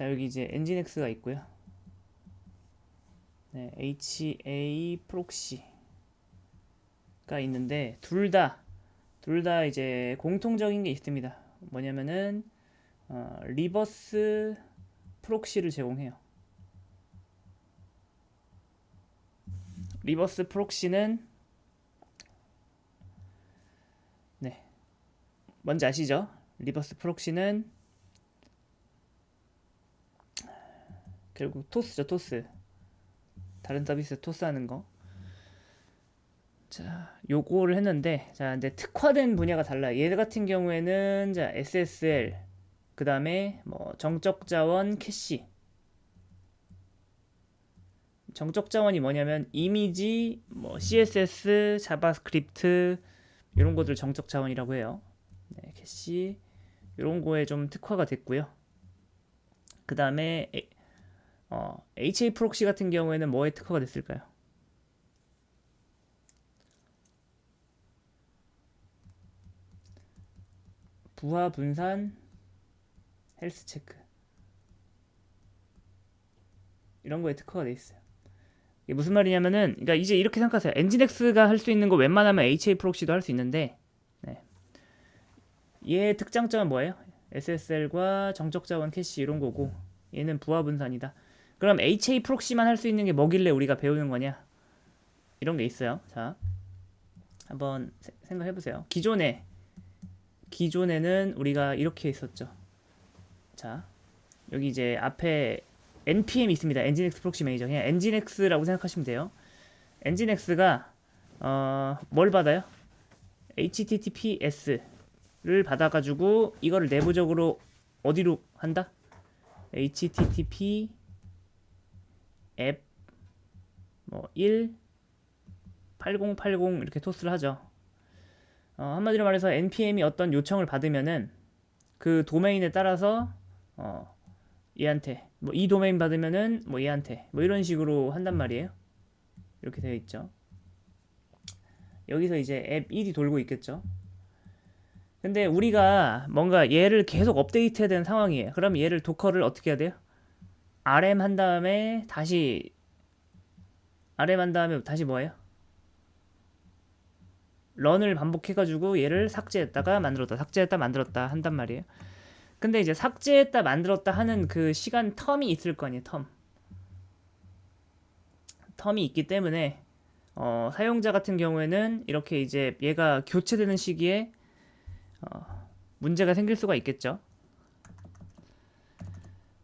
자 여기 이제 엔진엑스가 있고요. 네, HA 프록시가 있는데 둘다 둘 다 이제 공통적인 게 있습니다. 뭐냐면은 어, 리버스 프록시를 제공해요. 리버스 프록시는 네 뭔지 아시죠? 리버스 프록시는 결국 토스죠 토스 다른 서비스 토스 하는 거. 자, 요거를 했는데, 자, 근데 특화된 분야가 달라요. 얘 같은 경우에는, 자, SSL, 그 다음에, 뭐, 정적 자원 캐시. 정적 자원이 뭐냐면, 이미지, 뭐, CSS, 자바스크립트, 이런 것들 정적 자원이라고 해요. 네, 캐시, 이런 거에 좀 특화가 됐고요. 그 다음에, 어, HA 프록시 같은 경우에는 뭐에 특화가 됐을까요? 부하 분산 헬스 체크 이런 거에 특화가 돼 있어요. 이게 무슨 말이냐면은 그러니까 이제 이렇게 생각하세요. 엔진엑스가 할 수 있는 거 웬만하면 HA 프록시도 할 수 있는데 네. 얘의 특장점은 뭐예요? SSL과 정적 자원 캐시 이런 거고 얘는 부하 분산이다. 그럼 HA 프록시만 할 수 있는 게 뭐길래 우리가 배우는 거냐? 이런 게 있어요. 자, 한번 세- 생각해 보세요. 기존에 기존에는 우리가 이렇게 했었죠. 자, 여기 이제 앞에 npm 이 있습니다. nginx 프록시 매니저 그냥 nginx라고 생각하시면 돼요. nginx가 어, 뭘 받아요? https를 받아가지고 이거를 내부적으로 어디로 한다? http 앱 뭐 1 8080 이렇게 토스를 하죠. 어, 한마디로 말해서 npm이 어떤 요청을 받으면은 그 도메인에 따라서 어, 얘한테 뭐 이 도메인 받으면은 뭐 얘한테 뭐 이런 식으로 한단 말이에요. 이렇게 되어 있죠. 여기서 이제 앱 1이 돌고 있겠죠. 근데 우리가 뭔가 얘를 계속 업데이트해야 되는 상황이에요. 그럼 얘를 도커를 어떻게 해야 돼요? Rm 한 다음에 다시 rm 한 다음에 다시 뭐예요? 런을 반복해가지고 얘를 삭제했다가 만들었다, 삭제했다 만들었다 한단 말이에요. 근데 이제 삭제했다 만들었다 하는 그 시간 텀이 있을 거 아니에요, 텀. 텀이 있기 때문에 어, 사용자 같은 경우에는 이렇게 이제 얘가 교체되는 시기에 어, 문제가 생길 수가 있겠죠.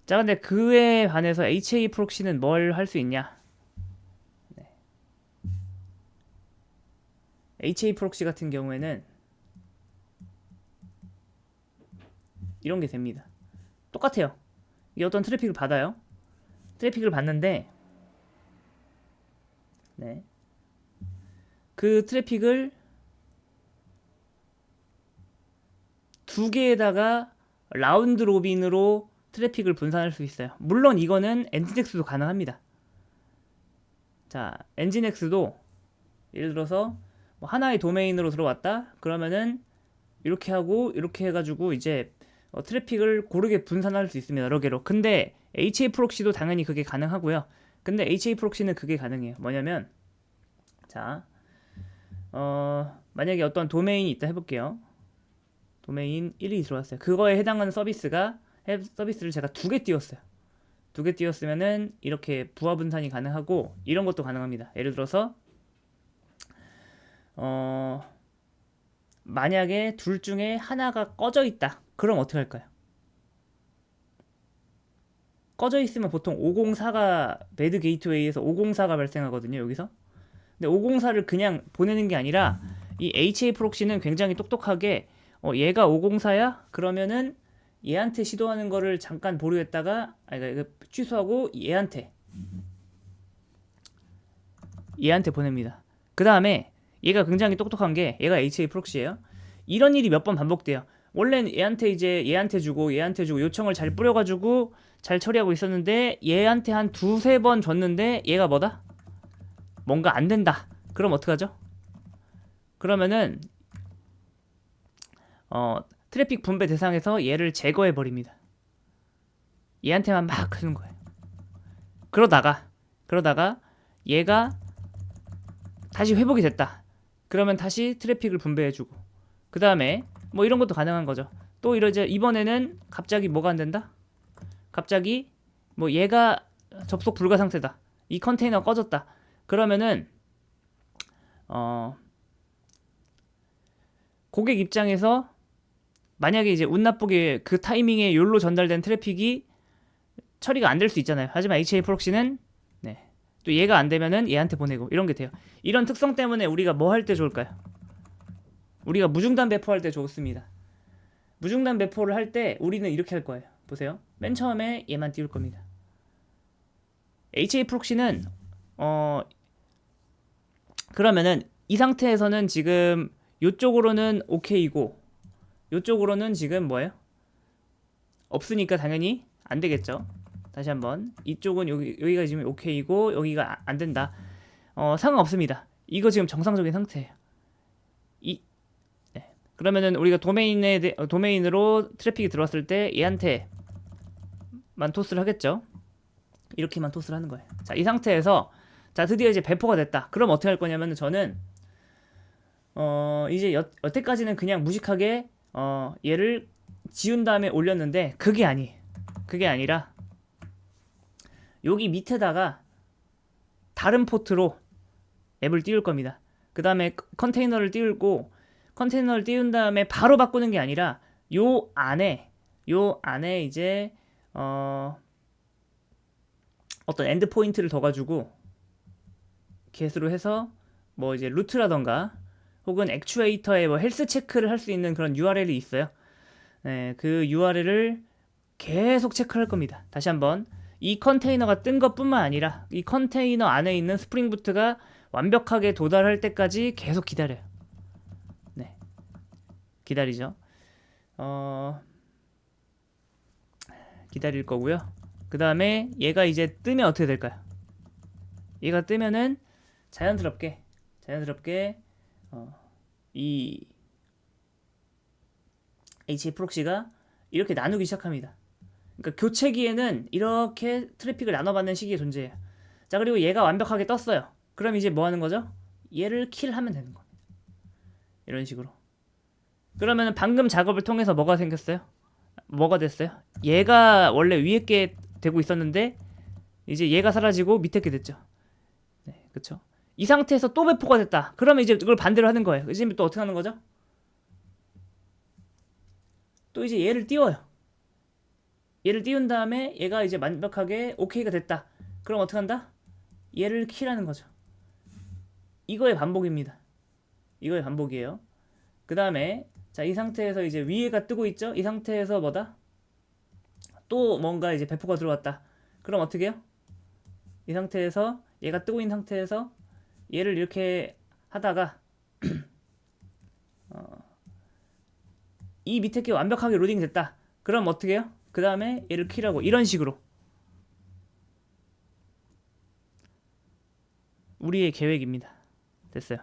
자, 근데 그에 반해서 HA 프록시는 뭘 할 수 있냐? 네. HA 프록시 같은 경우에는 이런 게 됩니다. 똑같아요. 이게 어떤 트래픽을 받아요. 트래픽을 받는데 네. 그 트래픽을 두 개에다가 라운드 로빈으로 트래픽을 분산할 수 있어요. 물론 이거는 엔진엑스도 가능합니다. 자, 엔진엑스도 예를 들어서 뭐 하나의 도메인으로 들어왔다. 그러면은 이렇게 하고 이렇게 해가지고 이제 어, 트래픽을 고르게 분산할 수 있습니다. 여러 개로. 근데 HA 프록시도 당연히 그게 가능하고요. 근데 HA 프록시는 그게 가능해요. 뭐냐면 자, 어, 만약에 어떤 도메인이 있다 해볼게요. 도메인 1이 들어왔어요. 그거에 해당하는 서비스가 해- 서비스를 제가 두 개 띄웠어요. 두 개 띄웠으면은 이렇게 부하 분산이 가능하고 이런 것도 가능합니다. 예를 들어서 어 만약에 둘 중에 하나가 꺼져 있다. 그럼 어떻게 할까요? 꺼져 있으면 보통 504가 매드 게이트웨이에서 504가 발생하거든요. 여기서. 근데 504를 그냥 보내는 게 아니라 이 HA 프록시는 굉장히 똑똑하게 어, 얘가 504야? 그러면은 얘한테 시도하는 거를 잠깐 보류했다가 아니 그러니까 취소하고 얘한테 얘한테 보냅니다. 그 다음에 얘가 굉장히 똑똑한 게 얘가 HA 프록시예요. 이런 일이 몇 번 반복돼요. 원래는 얘한테 이제 얘한테 주고 얘한테 주고 요청을 잘 뿌려가지고 잘 처리하고 있었는데 얘한테 한 두세 번 줬는데 얘가 뭐다? 뭔가 안 된다. 그럼 어떡하죠? 그러면은 어 트래픽 분배 대상에서 얘를 제거해 버립니다. 얘한테만 막 쓰는 거예요. 그러다가 그러다가 얘가 다시 회복이 됐다. 그러면 다시 트래픽을 분배해 주고 그 다음에 뭐 이런 것도 가능한 거죠. 또 이러제 이번에는 갑자기 뭐가 안 된다? 갑자기 뭐 얘가 접속 불가 상태다. 이 컨테이너 꺼졌다. 그러면은 어 고객 입장에서 만약에 이제 운 나쁘게 그 타이밍에 욜로 전달된 트래픽이 처리가 안 될 수 있잖아요. 하지만 HA 프록시는 네. 또 얘가 안 되면은 얘한테 보내고 이런 게 돼요. 이런 특성 때문에 우리가 뭐 할 때 좋을까요? 우리가 무중단 배포할 때 좋습니다. 무중단 배포를 할 때 우리는 이렇게 할 거예요. 보세요. 맨 처음에 얘만 띄울 겁니다. HA 프록시는 어 그러면은 이 상태에서는 지금 요쪽으로는 오케이고 요쪽으로는 지금 뭐예요? 없으니까 당연히 안 되겠죠. 다시 한번 이쪽은 여기 여기가 지금 오케이고 여기가 아- 안 된다. 어 상관없습니다. 이거 지금 정상적인 상태예요. 이 네. 그러면은 우리가 도메인에 대, 어, 도메인으로 트래픽이 들어왔을 때 얘한테만 토스를 하겠죠. 이렇게만 토스를 하는 거예요. 자, 이 상태에서 자 드디어 이제 배포가 됐다. 그럼 어떻게 할 거냐면은 저는 어 이제 여, 여태까지는 그냥 무식하게 어 얘를 지운 다음에 올렸는데 그게 아니 그게 아니라 여기 밑에다가 다른 포트로 앱을 띄울 겁니다. 그 다음에 컨테이너를 띄우고 컨테이너를 띄운 다음에 바로 바꾸는 게 아니라 요 안에 요 안에 이제 어 어떤 엔드 포인트를 더 가지고 get으로 해서 뭐 이제 루트라던가 혹은 액추에이터에 뭐 헬스 체크를 할 수 있는 그런 URL이 있어요. 네, 그 URL을 계속 체크할 겁니다. 다시 한번 이 컨테이너가 뜬 것뿐만 아니라 이 컨테이너 안에 있는 스프링 부트가 완벽하게 도달할 때까지 계속 기다려요. 네, 기다리죠. 어, 기다릴 거고요. 그 다음에 얘가 이제 뜨면 어떻게 될까요? 얘가 뜨면은 자연스럽게 자연스럽게 어, 이 HA 프록시가 이렇게 나누기 시작합니다. 그러니까 교체기에는 이렇게 트래픽을 나눠받는 시기에 존재해요. 자 그리고 얘가 완벽하게 떴어요. 그럼 이제 뭐 하는 거죠? 얘를 킬하면 되는 겁니다. 이런 식으로. 그러면 방금 작업을 통해서 뭐가 생겼어요? 뭐가 됐어요? 얘가 원래 위에 게 되고 있었는데 이제 얘가 사라지고 밑에 게 됐죠. 네, 그렇죠. 이 상태에서 또 배포가 됐다. 그러면 이제 그걸 반대로 하는 거예요. 이제 또 어떻게 하는 거죠? 또 이제 얘를 띄워요. 얘를 띄운 다음에 얘가 이제 완벽하게 오케이가 됐다. 그럼 어떻게 한다? 얘를 키라는 거죠. 이거의 반복입니다. 이거의 반복이에요. 그 다음에 자 이 상태에서 이제 위에가 뜨고 있죠. 이 상태에서 뭐다? 또 뭔가 이제 배포가 들어왔다. 그럼 어떻게 해요? 이 상태에서 얘가 뜨고 있는 상태에서 얘를 이렇게 하다가 어, 이 밑에 게 완벽하게 로딩 됐다. 그럼 어떻게 해요? 그 다음에 얘를 키라고 이런 식으로 우리의 계획입니다. 됐어요.